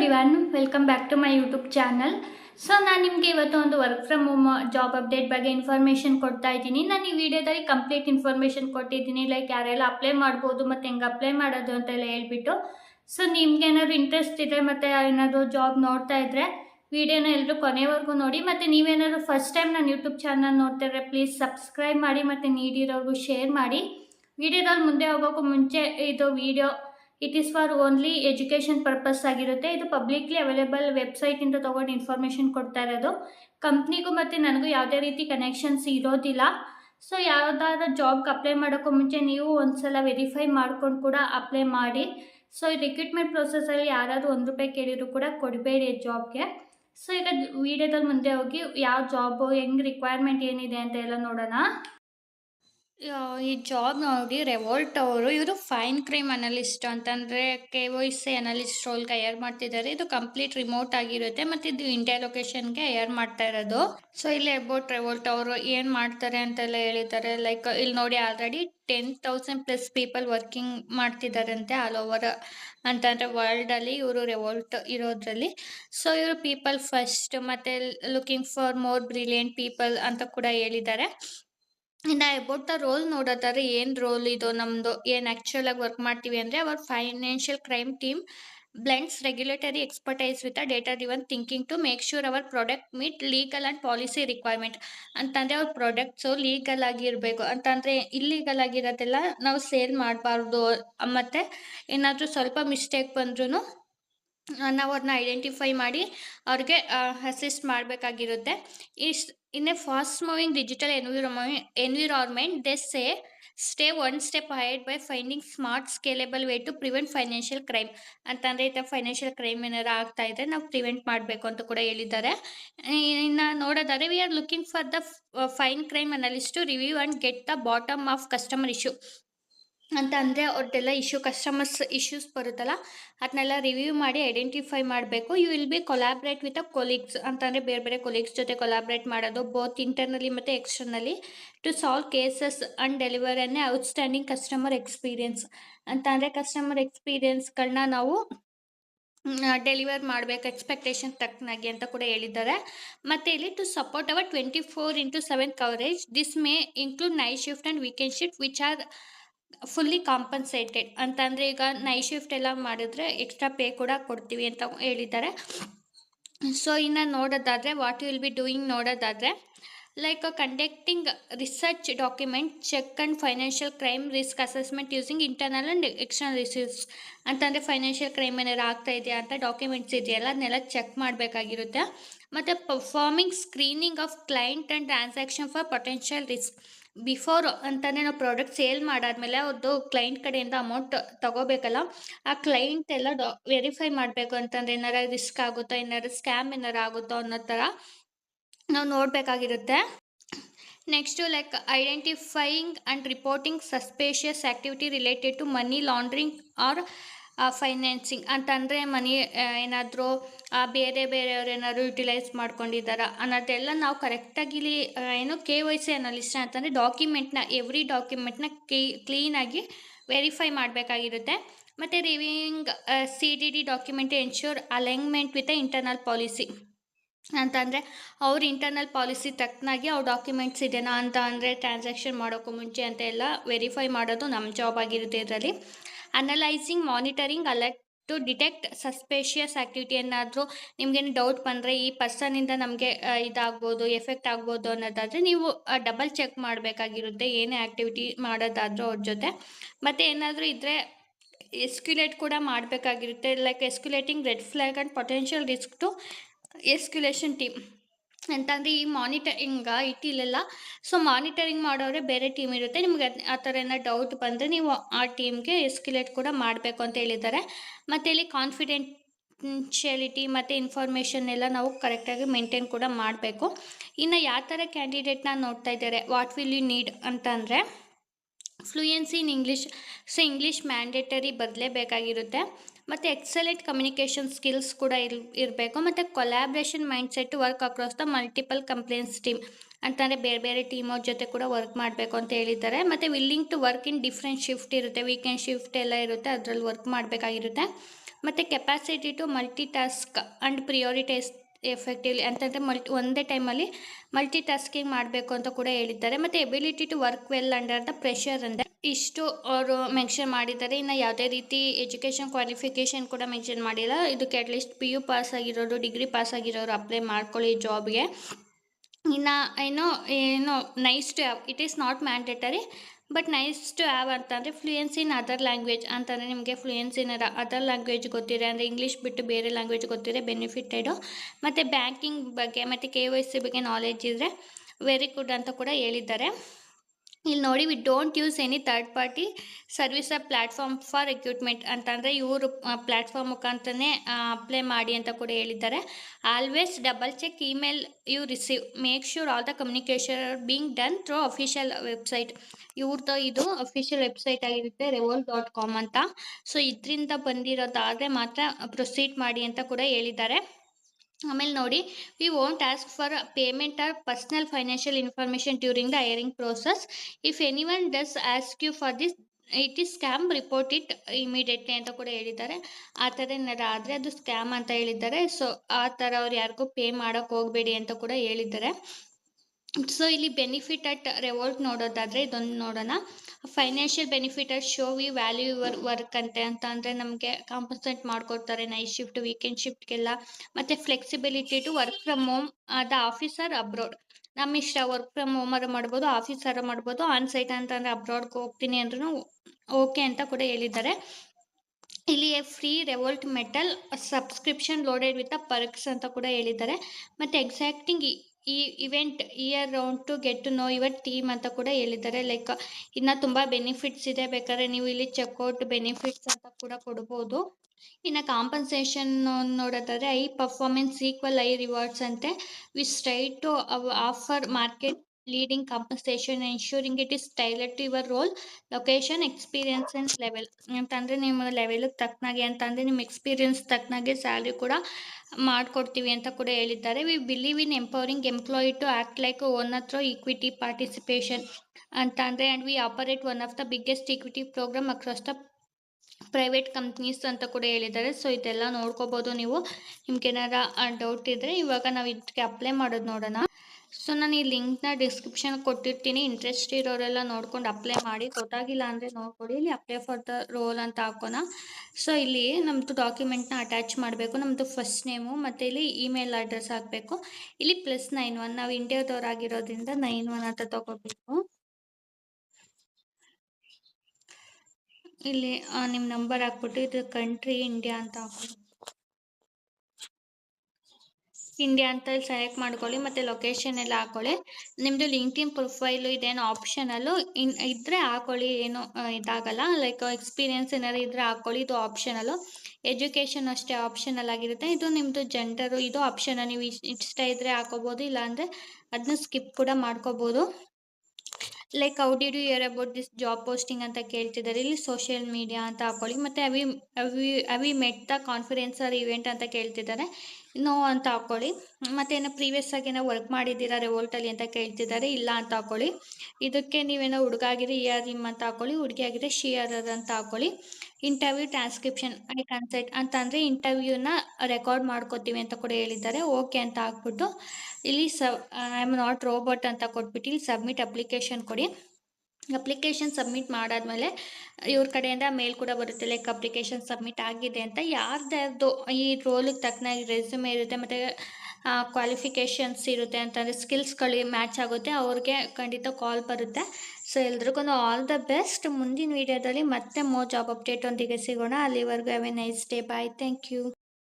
Everyone welcome back to my YouTube channel so ನಾನು ನಿಮಗೆ ಇವತ್ತು ಒಂದು work from home job update ಬಗ್ಗೆ ಇನ್ಫಾರ್ಮೇಷನ್ ಕೊಡ್ತಾ ಇದ್ದೀನಿ. ನಾನು ಈ ವಿಡಿಯೋದಲ್ಲಿ ಕಂಪ್ಲೀಟ್ ಇನ್ಫಾರ್ಮೇಷನ್ ಕೊಟ್ಟಿದ್ದೀನಿ. ಲೈಕ್ ಯಾರೆಲ್ಲ ಅಪ್ಲೈ ಮಾಡ್ಬೋದು ಮತ್ತು ಹೆಂಗೆ ಅಪ್ಲೈ ಮಾಡೋದು ಅಂತೆಲ್ಲ ಹೇಳ್ಬಿಟ್ಟು. ಸೊ ನಿಮ್ಗೆ ಏನಾದ್ರು ಇಂಟ್ರೆಸ್ಟ್ ಇದೆ ಮತ್ತು ಏನಾದರೂ ಜಾಬ್ ನೋಡ್ತಾ ಇದ್ದರೆ ವಿಡಿಯೋನ ಎಲ್ಲರೂ ಕೊನೆವರೆಗೂ ನೋಡಿ. ಮತ್ತು ನೀವೇನಾದ್ರು ಫಸ್ಟ್ ಟೈಮ್ ನಾನು ಯೂಟ್ಯೂಬ್ ಚಾನಲ್ ನೋಡ್ತಾ ಇದ್ರೆ ಪ್ಲೀಸ್ ಸಬ್ಸ್ಕ್ರೈಬ್ ಮಾಡಿ ಮತ್ತು ನೀಡಿರೋರಿಗೂ ಶೇರ್ ಮಾಡಿ. ವಿಡಿಯೋದಲ್ಲಿ ಮುಂದೆ ಹೋಗೋಕ್ಕೂ ಮುಂಚೆ ಇದು video it is for only education purpose ಆಗಿರುತ್ತೆ. ಇದು ಪಬ್ಲಿಕ್ಲಿ ಅವೈಲೇಬಲ್ ವೆಬ್ಸೈಟಿಂದ ತಗೊಂಡು ಇನ್ಫಾರ್ಮೇಷನ್ ಕೊಡ್ತಾ ಇರೋದು. ಕಂಪ್ನಿಗೂ ಮತ್ತು ನನಗೂ ಯಾವುದೇ ರೀತಿ ಕನೆಕ್ಷನ್ಸ್ ಇರೋದಿಲ್ಲ. ಸೊ ಯಾವುದಾದ್ರೂ ಜಾಬ್ಗೆ ಅಪ್ಲೈ ಮಾಡೋಕ್ಕೂ ಮುಂಚೆ ನೀವು ಒಂದ್ಸಲ ವೆರಿಫೈ ಮಾಡ್ಕೊಂಡು ಕೂಡ ಅಪ್ಲೈ ಮಾಡಿ. ಸೊ ಈ ರಿಕ್ರೂಟ್ಮೆಂಟ್ ಪ್ರೊಸೆಸಲ್ಲಿ ಯಾರಾದರೂ ಒಂದು ರೂಪಾಯಿ ಕೇಳಿದ್ರು ಕೂಡ ಕೊಡಬೇಡಿ ಜಾಬ್ಗೆ ಸೊ ಈಗ ವಿಡಿಯೋದಲ್ಲಿ ಮುಂದೆ ಹೋಗಿ, ಯಾವ ಜಾಬು ಹೆಂಗೆ ರಿಕ್ವೈರ್ಮೆಂಟ್ ಏನಿದೆ ಅಂತ ಎಲ್ಲ ನೋಡೋಣ. ಈ ಜಾಬ್ ನೋಡಿ ರೆವೋಲ್ಟ್ ಅವರು, ಇವರು ಫೈನ್ ಕ್ರೈಮ್ ಅನಲಿಸ್ಟ್ ಅಂತಂದರೆ ಕೆ ವೈ ಸಿ ಅನಲಿಸ್ಟ್ ರೋಲ್ಗೆ ಹೈಯರ್ ಮಾಡ್ತಿದ್ದಾರೆ ಇದು ಕಂಪ್ಲೀಟ್ ರಿಮೋಟ್ ಆಗಿರುತ್ತೆ ಮತ್ತು ಇದು ಇಂಡಿಯಾ ಲೊಕೇಶನ್ಗೆ ಹೈಯರ್ ಮಾಡ್ತಾ ಇರೋದು. ಸೊ ಇಲ್ಲಿ ಅಬೌಟ್ ರೆವೋಲ್ಟ್ ಅವರು ಏನು ಮಾಡ್ತಾರೆ ಅಂತೆಲ್ಲ ಹೇಳಿದ್ದಾರೆ. ಲೈಕ್ ಇಲ್ಲಿ ನೋಡಿ already ten thousand plus people working ಮಾಡ್ತಿದ್ದಾರಂತೆ all over ಅಂತಂದರೆ ವರ್ಲ್ಡಲ್ಲಿ ಇವರು ರೆವೋಲ್ಟ್ ಇರೋದ್ರಲ್ಲಿ. ಸೊ ಇವರು ಪೀಪಲ್ ಫಸ್ಟ್ ಮತ್ತು looking for more brilliant people ಅಂತ ಕೂಡ ಹೇಳಿದ್ದಾರೆ. ಇನ್ನು ದ ರೋಲ್ ನೋಡೋದಾದ್ರೆ ಏನು ರೋಲ್ ಇದು? ನಮ್ಮದು ಏನು ಆಗಿ ವರ್ಕ್ ಮಾಡ್ತೀವಿ ಅಂದರೆ our financial crime team blends regulatory expertise with data driven thinking to make sure our product meet legal and policy requirement ಅಂತಂದರೆ ಅವ್ರ ಪ್ರಾಡಕ್ಟ್ಸು ಲೀಗಲ್ ಆಗಿರಬೇಕು. ಅಂತಂದರೆ ಇಲ್ಲೀಗಲ್ ಆಗಿರೋದೆಲ್ಲ ನಾವು ಸೇಲ್ ಮಾಡಬಾರ್ದು. ಮತ್ತು ಏನಾದರೂ ಸ್ವಲ್ಪ ಮಿಸ್ಟೇಕ್ ಬಂದ್ರೂ ನಾವು ಅದನ್ನ ಐಡೆಂಟಿಫೈ ಮಾಡಿ ಅವ್ರಿಗೆ assist ಮಾಡಬೇಕಾಗಿರುತ್ತೆ. Is in a fast moving digital environment environment they say stay one step ahead by finding smart scalable way to prevent financial crime ಅಂತಂದರೆ, ಈ ಥರ ಫೈನಾನ್ಷಿಯಲ್ ಕ್ರೈಮ್ ಏನಾರು ಆಗ್ತಾ ಇದ್ರೆ ನಾವು ಪ್ರಿವೆಂಟ್ ಮಾಡಬೇಕು ಅಂತ ಕೂಡ ಹೇಳಿದ್ದಾರೆ. ಇನ್ನು ನೋಡೋದಾದ್ರೆ we are looking for the fin crime analyst to review and get the bottom of customer issue ಅಂತ ಅಂದರೆ ಅವ್ರದ್ದೆಲ್ಲ ಇಶ್ಯೂ ಕಸ್ಟಮರ್ಸ್ ಇಶ್ಯೂಸ್ ಬರುತ್ತಲ್ಲ ಅದನ್ನೆಲ್ಲ ರಿವ್ಯೂ ಮಾಡಿ ಐಡೆಂಟಿಫೈ ಮಾಡಬೇಕು. You will be collaborate with a colleagues ಅಂತಂದರೆ ಬೇರೆ ಬೇರೆ ಕೊಲೀಗ್ಸ್ ಜೊತೆ ಕೊಲಾಬ್ರೇಟ್ ಮಾಡೋದು ಬೋತ್ ಇಂಟರ್ನಲಿ ಮತ್ತು externally to solve cases and deliver an outstanding customer experience ಅಂತ ಅಂದರೆ ಕಸ್ಟಮರ್ ಎಕ್ಸ್ಪೀರಿಯನ್ಸ್ಗಳನ್ನ ನಾವು ಡೆಲಿವರ್ ಮಾಡಬೇಕು ಎಕ್ಸ್ಪೆಕ್ಟೇಷನ್ ತಕ್ಕನಾಗಿ ಅಂತ ಕೂಡ ಹೇಳಿದ್ದಾರೆ. ಮತ್ತು ಇಲ್ಲಿ to support our twenty four into seven coverage this may include night shift and weekend shift which are fully compensated ಅಂತಂದರೆ ಈಗ ನೈಟ್ ಶಿಫ್ಟ್ ಎಲ್ಲ ಮಾಡಿದ್ರೆ ಎಕ್ಸ್ಟ್ರಾ ಪೇ ಕೂಡ ಕೊಡ್ತೀವಿ ಅಂತ ಹೇಳಿದ್ದಾರೆ. ಸೊ ಇನ್ನು ನೋಡೋದಾದರೆ what you will be doing ನೋಡೋದಾದರೆ like conducting research document check and financial crime risk assessment using internal and external resource ಅಂತಂದರೆ ಫೈನಾನ್ಷಿಯಲ್ ಕ್ರೈಮ್ ಏನಾರು ಆಗ್ತಾ ಇದೆಯಾ ಅಂತ ಡಾಕ್ಯುಮೆಂಟ್ಸ್ ಇದೆಯಲ್ಲ, ಅದನ್ನೆಲ್ಲ ಚೆಕ್ ಮಾಡಬೇಕಾಗಿರುತ್ತೆ. ಮತ್ತು performing screening of client and transaction for potential risk before ಅಂತಲೇ ನಾವು ಪ್ರಾಡಕ್ಟ್ ಸೇಲ್ ಮಾಡಾದ್ಮೇಲೆ ಅವ್ರದ್ದು ಕ್ಲೈಂಟ್ ಕಡೆಯಿಂದ ಅಮೌಂಟ್ ತಗೋಬೇಕಲ್ಲ, ಆ ಕ್ಲೈಂಟ್ ಎಲ್ಲ ಡಾ ವೆರಿಫೈ ಮಾಡಬೇಕು ಅಂತಂದರೆ ಏನಾರ ರಿಸ್ಕ್ ಆಗುತ್ತೋ, ಏನಾರು ಸ್ಕ್ಯಾಮ್ ಏನಾರು ಆಗುತ್ತೋ ಅನ್ನೋ ಥರ ನಾವು ನೋಡಬೇಕಾಗಿರುತ್ತೆ. Next like identifying and reporting suspicious activity related to money laundering or financing ಅಂತಂದರೆ ಮನಿ ಏನಾದರೂ ಬೇರೆ ಬೇರೆಯವ್ರು ಏನಾದರೂ ಯುಟಿಲೈಸ್ ಮಾಡ್ಕೊಂಡಿದ್ದಾರಾ ಅನ್ನೋದೆಲ್ಲ ನಾವು ಕರೆಕ್ಟಾಗಿ ಇಲ್ಲಿ ಏನು ಕೆ ವೈ ಸಿ ಅನಾಲಿಸ್ಟ್ ಅಂತಂದರೆ ಡಾಕ್ಯುಮೆಂಟ್ನ ಎವ್ರಿ ಡಾಕ್ಯುಮೆಂಟ್ನ ಕ್ಲೀ ಕ್ಲೀನಾಗಿ ವೆರಿಫೈ ಮಾಡಬೇಕಾಗಿರುತ್ತೆ. ಮತ್ತು reviewing C D D document ensure alignment with internal policy ಅಂತಂದರೆ ಅವ್ರ ಇಂಟರ್ನಲ್ ಪಾಲಿಸಿ ತಕ್ಕನಾಗಿ ಅವ್ರ ಡಾಕ್ಯುಮೆಂಟ್ಸ್ ಇದೆಯಾ ಅಂತ ಅಂದರೆ ಟ್ರಾನ್ಸಾಕ್ಷನ್ ಮಾಡೋಕ್ಕೂ ಮುಂಚೆ ಅಂತ ಎಲ್ಲ ವೆರಿಫೈ ಮಾಡೋದು ನಮ್ಮ ಜಾಬ್ ಆಗಿರುತ್ತೆ ಇದರಲ್ಲಿ. Analysing monitoring alert to detect suspicious activity ಏನಾದರೂ ನಿಮಗೇನು ಡೌಟ್ ಬಂದರೆ ಈ ಪರ್ಸನಿಂದ ನಮಗೆ ಇದಾಗ್ಬೋದು ಎಫೆಕ್ಟ್ ಆಗ್ಬೋದು ಅನ್ನೋದಾದರೆ ನೀವು ಡಬಲ್ ಚೆಕ್ ಮಾಡಬೇಕಾಗಿರುತ್ತೆ ಏನೇ ಆ್ಯಕ್ಟಿವಿಟಿ ಮಾಡೋದಾದರೂ ಅವ್ರ ಜೊತೆ. ಮತ್ತು ಏನಾದರೂ ಇದ್ದರೆ ಎಸ್ಕ್ಯುಲೇಟ್ ಕೂಡ ಮಾಡಬೇಕಾಗಿರುತ್ತೆ like escalating red flag and potential risk to escalation team ಅಂತಂದರೆ ಈ ಮಾನಿಟರಿಂಗ ಇಟ್ಟಿಲ್ಲ ಸೊ ಮಾನಿಟರಿಂಗ್ ಮಾಡೋರೆ ಬೇರೆ ಟೀಮ್ ಇರುತ್ತೆ. ನಿಮಗೆ ಆ ಥರ ಏನೋ ಡೌಟ್ ಬಂದರೆ ನೀವು ಆ ಟೀಮ್ಗೆ ಎಸ್ಕ್ಯುಲೇಟ್ ಕೂಡ ಮಾಡಬೇಕು ಅಂತ ಹೇಳಿದ್ದಾರೆ. ಮತ್ತು ಇಲ್ಲಿ ಕಾನ್ಫಿಡೆನ್ಷಿಯಲಿಟಿ ಮತ್ತು ಇನ್ಫಾರ್ಮೇಷನ್ ಎಲ್ಲ ನಾವು ಕರೆಕ್ಟಾಗಿ ಮೇಂಟೈನ್ ಕೂಡ ಮಾಡಬೇಕು. ಇನ್ನು ಯಾವ ಥರ ಕ್ಯಾಂಡಿಡೇಟ್ನ ನೋಡ್ತಾ ಇದ್ದಾರೆ? ವಾಟ್ ವಿಲ್ ಯು ನೀಡ್ ಅಂತಂದರೆ fluency in English so English mandatory ಬರಲೇಬೇಕಾಗಿರುತ್ತೆ ಮತ್ತು ಎಕ್ಸಲೆಂಟ್ ಕಮ್ಯುನಿಕೇಷನ್ ಸ್ಕಿಲ್ಸ್ ಕೂಡ ಇರ್, ಇರಬೇಕು, ಮತ್ತು collaboration mindset work across the multiple complaints team ಅಂತಂದರೆ ಬೇರೆ ಬೇರೆ ಟೀಮ್ ಅವ್ರ ಜೊತೆ ಕೂಡ ವರ್ಕ್ ಮಾಡಬೇಕು ಅಂತ ಹೇಳಿದ್ದಾರೆ. ಮತ್ತು willing to work in different shift ಇರುತ್ತೆ ವೀಕೆಂಡ್ ಶಿಫ್ಟ್ ಎಲ್ಲ ಇರುತ್ತೆ, ಅದರಲ್ಲಿ ವರ್ಕ್ ಮಾಡಬೇಕಾಗಿರುತ್ತೆ. ಮತ್ತು capacity to multi task and prioritise effectively ಅಂತಂದರೆ ಮಲ್ಟಿ ಒಂದೇ ಟೈಮಲ್ಲಿ ಮಲ್ಟಿ ಟಾಸ್ಕಿಂಗ್ ಮಾಡಬೇಕು ಅಂತ ಕೂಡ ಹೇಳಿದ್ದಾರೆ. ಮತ್ತು ability to work well under the pressure ಅಂದರೆ ಇಷ್ಟು ಅವರು ಮೆನ್ಷನ್ ಮಾಡಿದ್ದಾರೆ. ಇನ್ನು ಯಾವುದೇ ರೀತಿ ಎಜುಕೇಷನ್ ಕ್ವಾಲಿಫಿಕೇಷನ್ ಕೂಡ ಮೆನ್ಷನ್ ಮಾಡಿಲ್ಲ. ಇದಕ್ಕೆ at least P U pass ಆಗಿರೋರು ಡಿಗ್ರಿ ಪಾಸ್ ಆಗಿರೋರು ಅಪ್ಲೈ ಮಾಡ್ಕೊಳ್ಳಿ ಜಾಬ್ಗೆ ಇನ್ನು, ಏನೋ ಏನೋ nice to it is not mandatory but nice to have ಅಂತಂದರೆ ಫ್ಲೂಯೆನ್ಸ್ ಇನ್ ಅದರ್ ಲ್ಯಾಂಗ್ವೇಜ್ ಅಂತಂದರೆ ನಿಮಗೆ ಫ್ಲೂಯೆನ್ಸ್ ಇನ್ ಅದರ್ ಲ್ಯಾಂಗ್ವೇಜ್ ಗೊತ್ತಿದೆ. ಅಂದರೆ ಇಂಗ್ಲೀಷ್ ಬಿಟ್ಟು ಬೇರೆ ಲ್ಯಾಂಗ್ವೇಜ್ ಗೊತ್ತಿದೆ ಬೆನಿಫಿಟೆಡು ಮತ್ತು ಬ್ಯಾಂಕಿಂಗ್ ಬಗ್ಗೆ, ಮತ್ತು ಕೆ ವೈ ಸಿ ಬಗ್ಗೆ ನಾಲೆಜ್ ಇದ್ದರೆ ವೆರಿ ಗುಡ್ ಅಂತ ಕೂಡ ಹೇಳಿದ್ದಾರೆ. ಇಲ್ಲಿ ನೋಡಿ we don't use any third party service ಆ ಪ್ಲಾಟ್ಫಾರ್ಮ್ ಫಾರ್ ರಿಕ್ರೂಟ್ಮೆಂಟ್ ಅಂತಂದರೆ ಇವರು ಪ್ಲ್ಯಾಟ್ಫಾರ್ಮ್ ಮುಖಾಂತರನೇ ಅಪ್ಲೈ ಮಾಡಿ ಅಂತ ಕೂಡ ಹೇಳಿದ್ದಾರೆ. Always double check email you receive make sure all the communication being done through official website ಇವ್ರದ್ದು ಇದು ಅಫಿಷಿಯಲ್ ವೆಬ್ಸೈಟ್ ಆಗಿರುತ್ತೆ ರೆವೋಲ್ ಡಾಟ್ ಕಾಮ್ ಅಂತ. ಸೊ ಇದರಿಂದ ಬಂದಿರೋದಾದರೆ ಮಾತ್ರ ಪ್ರೊಸೀಡ್ ಮಾಡಿ ಅಂತ ಕೂಡ ಹೇಳಿದ್ದಾರೆ. ಆಮೇಲೆ ನೋಡಿ we won't ask for payment or personal financial information during the hiring process if anyone does ask you for this it is scam report it immediately ಅಂತ ಕೂಡ ಹೇಳಿದ್ದಾರೆ. ಆ ಥರ ಏನಾರು ಆದರೆ ಅದು ಸ್ಕ್ಯಾಮ್ ಅಂತ ಹೇಳಿದ್ದಾರೆ. ಸೊ ಆ ಥರ ಅವ್ರು ಯಾರಿಗೂ ಪೇ ಮಾಡೋಕ್ಕೆ ಹೋಗಬೇಡಿ ಅಂತ ಕೂಡ ಹೇಳಿದ್ದಾರೆ. ಸೊ ಇಲ್ಲಿ ಬೆನಿಫಿಟ್ ಅಟ್ ರೆವೋಲ್ಟ್ ನೋಡೋದಾದರೆ ಇದೊಂದು ನೋಡೋಣ. Financial benefit at show we value your work ಅಂತೆ ಅಂತ ಅಂದರೆ ನಮಗೆ ಕಾಂಪನ್ಸೇಟ್ ಮಾಡ್ಕೊಡ್ತಾರೆ ನೈಟ್ ಶಿಫ್ಟ್ ವೀಕೆಂಡ್ ಶಿಫ್ಟ್ಗೆಲ್ಲ ಮತ್ತು flexibility to work from home the officer abroad ನಮ್ಮ ಇಷ್ಟ ವರ್ಕ್ ಫ್ರಮ್ ಹೋಮರ ಮಾಡ್ಬೋದು ಆಫೀಸರ ಮಾಡ್ಬೋದು ಆನ್ ಸೈಟ್ ಅಂತಂದರೆ ಅಬ್ರಾಡ್ಗೆ ಹೋಗ್ತೀನಿ ಅಂದ್ರೂ ಓಕೆ ಅಂತ ಕೂಡ ಹೇಳಿದ್ದಾರೆ. ಇಲ್ಲಿ free Revolut metal subscription loaded with a perks ಅಂತ ಕೂಡ ಹೇಳಿದ್ದಾರೆ. ಮತ್ತು ಎಕ್ಸಾಕ್ಟಿಂಗ್ ಈ event year round to get to know your team ಅಂತ ಕೂಡ ಹೇಳಿದ್ದಾರೆ. ಲೈಕ್ ಇನ್ನ ತುಂಬಾ ಬೆನಿಫಿಟ್ಸ್ ಇದೆ. ಬೇಕಾದ್ರೆ ನೀವು ಇಲ್ಲಿ ಚೆಕ್ಔಟ್ ಬೆನಿಫಿಟ್ಸ್ ಅಂತ ಕೂಡ ಕೊಡ್ಬೋದು. ಇನ್ನ ಕಾಂಪನ್ಸೇಷನ್ ನೋಡೋದಾದ್ರೆ high performance equal high rewards ಅಂತೆ we straight to offer market leading compensation ensuring it is tailored to your role location experience and level ಅಂತಂದ್ರೆ ನಿಮ್ಮ ಲೆವೆಲಿಗೆ ತಕ್ಕನಾಗೆ ಅಂತಂದ್ರೆ ನಿಮ್ಮ ಎಕ್ಸ್ಪೀರಿಯನ್ಸ್ ತಕ್ಕನಾಗೆ ಸ್ಯಾಲ್ರಿ ಕೂಡ ಮಾಡಿಕೊಡ್ತೀವಿ ಅಂತ ಕೂಡ ಹೇಳಿದ್ದಾರೆ. We believe in empowering employee to act like one ಹತ್ರ ಈಕ್ವಿಟಿ ಪಾರ್ಟಿಸಿಪೇಷನ್ ಅಂತಂದ್ರೆ and we operate one of the biggest equity program across the private companies ಅಂತ ಕೂಡ ಹೇಳಿದ್ದಾರೆ. ಸೊ ಇದೆಲ್ಲ ನೋಡ್ಕೋಬೋದು ನೀವು. ನಿಮ್ಗೇನಾರ ಡೌಟ್ ಇದ್ದರೆ ಇವಾಗ ನಾವು ಇದಕ್ಕೆ ಅಪ್ಲೈ ಮಾಡೋದು ನೋಡೋಣ. ಸೊ ನಾನು ಈ ಲಿಂಕ್ನ ಡಿಸ್ಕ್ರಿಪ್ಷನ್ ಕೊಟ್ಟಿರ್ತೀನಿ. ಇಂಟ್ರೆಸ್ಟ್ ಇರೋರೆಲ್ಲ ನೋಡ್ಕೊಂಡು ಅಪ್ಲೈ ಮಾಡಿ. ಗೊತ್ತಾಗಿಲ್ಲ ಅಂದರೆ ನೋಡ್ಕೊಡಿ. ಇಲ್ಲಿ ಅಪ್ಲೈ ಫಾರ್ ದ ರೋಲ್ ಅಂತ ಹಾಕೋಣ. ಸೊ ಇಲ್ಲಿ ನಮ್ಮದು ಡಾಕ್ಯುಮೆಂಟ್ನ ಅಟ್ಯಾಚ್ ಮಾಡಬೇಕು. ನಮ್ಮದು ಫಸ್ಟ್ ನೇಮು ಮತ್ತು ಇಲ್ಲಿ ಇಮೇಲ್ ಅಡ್ರೆಸ್ ಹಾಕಬೇಕು. ಇಲ್ಲಿ ಪ್ಲಸ್ ನೈನ್ ಒನ್ ನಾವು ಇಂಡಿಯಾದವರಾಗಿರೋದ್ರಿಂದ ನೈನ್ ಒನ್ ಅಂತ ತಗೋಬೇಕು. ಇಲ್ಲಿ ನಿಮ್ಮ ನಂಬರ್ ಹಾಕ್ಬಿಟ್ಟು ಇದು ಕಂಟ್ರಿ ಇಂಡಿಯಾ ಅಂತ ಹಾಕೊಳ್ಳಿ ಇಂಡಿಯಾ ಅಂತ ಇಲ್ಲಿ ಸೆಲೆಕ್ಟ್ ಮಾಡ್ಕೊಳ್ಳಿ, ಮತ್ತು ಲೊಕೇಶನ್ ಎಲ್ಲ ಹಾಕೊಳ್ಳಿ. ನಿಮ್ಮದು ಇನ್ ಪ್ರೊಫೈಲು ಇದೇನು ಆಪ್ಷನಲ್ಲು ಇನ್ ಇದ್ದರೆ ಹಾಕೊಳ್ಳಿ, ಏನು ಇದಾಗಲ್ಲ. ಲೈಕ್ ಎಕ್ಸ್ಪೀರಿಯನ್ಸ್ ಏನಾದ್ರು ಇದ್ದರೆ ಹಾಕೊಳ್ಳಿ, ಇದು ಆಪ್ಷನಲ್ಲು ಎಜುಕೇಷನ್ ಅಷ್ಟೇ ಆಪ್ಷನಲ್ ಆಗಿರುತ್ತೆ. ಇದು ನಿಮ್ಮದು ಜೆಂಡರು ಇದು ಆಪ್ಷನ್ ನೀವು ಇಷ್ಟ ಇದ್ದರೆ ಹಾಕೋಬೋದು ಇಲ್ಲಾಂದರೆ ಅದನ್ನ ಸ್ಕಿಪ್ ಕೂಡ ಮಾಡ್ಕೋಬೋದು. Like how did you hear about this job posting ಅಂತ ಕೇಳ್ತಿದ್ದಾರೆ ಇಲ್ಲಿ ಸೋಷಿಯಲ್ ಮೀಡಿಯಾ ಅಂತ ಹಾಕೊಳ್ಳಿ, ಮತ್ತು ಅವಿ ಅವಿ ಅವಿ ಮೆಟ್ ದ ಆರ್ ಇವೆಂಟ್ ಅಂತ ಕೇಳ್ತಿದ್ದಾರೆ ನೋ ಅಂತ ಹಾಕೊಳ್ಳಿ. ಮತ್ತು ಏನೋ ಪ್ರೀವಿಯಸ್ ಆಗಿ ಏನೋ ವರ್ಕ್ ಮಾಡಿದ್ದೀರಾ ರೆವೋಲ್ಟಲ್ಲಿ ಅಂತ ಕೇಳ್ತಿದ್ದಾರೆ, ಇಲ್ಲ ಅಂತ ಹಾಕೊಳ್ಳಿ. ಇದಕ್ಕೆ ನೀವೇನೋ ಹುಡುಗ ಇ ಆರ್ ಇಮ್ ಅಂತ ಹಾಕೊಳ್ಳಿ, ಹುಡುಗಿ ಆಗಿದ್ರೆ ಶಿ ಆರ್ ಆರ್ ಅಂತ ಹಾಕೊಳ್ಳಿ. ಇಂಟರ್ವ್ಯೂ ಟ್ರಾನ್ಸ್ಕ್ರಿಪ್ಷನ್ ಐ ಕನ್ಸೆಟ್ ಅಂತ ಅಂದರೆ ಇಂಟರ್ವ್ಯೂನ ರೆಕಾರ್ಡ್ ಮಾಡ್ಕೋತೀವಿ ಅಂತ ಕೂಡ ಹೇಳಿದ್ದಾರೆ. ಓಕೆ ಅಂತ ಹಾಕ್ಬಿಟ್ಟು ಇಲ್ಲಿ ಸ ಐ ಆಮ್ ನಾಟ್ ರೋಬೋಟ್ ಅಂತ ಕೊಟ್ಬಿಟ್ಟು ಇಲ್ಲಿ ಸಬ್ಮಿಟ್ ಅಪ್ಲಿಕೇಶನ್ ಕೊಡಿ. ಅಪ್ಲಿಕೇಶನ್ ಸಬ್ಮಿಟ್ ಮಾಡಾದ್ಮೇಲೆ ಇವ್ರ ಕಡೆಯಿಂದ ಮೇಲ್ ಕೂಡ ಬರುತ್ತೆ ಲೈಕ್ ಅಪ್ಲಿಕೇಶನ್ ಸಬ್ಮಿಟ್ ಆಗಿದೆ ಅಂತ. ಯಾರ್ದು ಈ ರೋಲಿಗೆ ತಕ್ಕನಾಗಿ ರೆಸ್ಯೂಮ್ ಇರುತ್ತೆ, ಮತ್ತು ಕ್ವಾಲಿಫಿಕೇಷನ್ಸ್ ಇರುತ್ತೆ ಅಂತಂದರೆ ಸ್ಕಿಲ್ಸ್ಗಳು ಮ್ಯಾಚ್ ಆಗುತ್ತೆ, ಅವ್ರಿಗೆ ಖಂಡಿತ ಕಾಲ್ ಬರುತ್ತೆ. ಸೊ ಎಲ್ರಿಗೂ ಆಲ್ ದ ಬೆಸ್ಟ್ ಮುಂದಿನ ವೀಡಿಯೋದಲ್ಲಿ ಮತ್ತೆ ಮೋ ಜಾಬ್ ಅಪ್ಡೇಟ್ ಒಂದಿಗೆ ಸಿಗೋಣ. ಅಲ್ಲಿವರೆಗೂ have a nice day bye thank you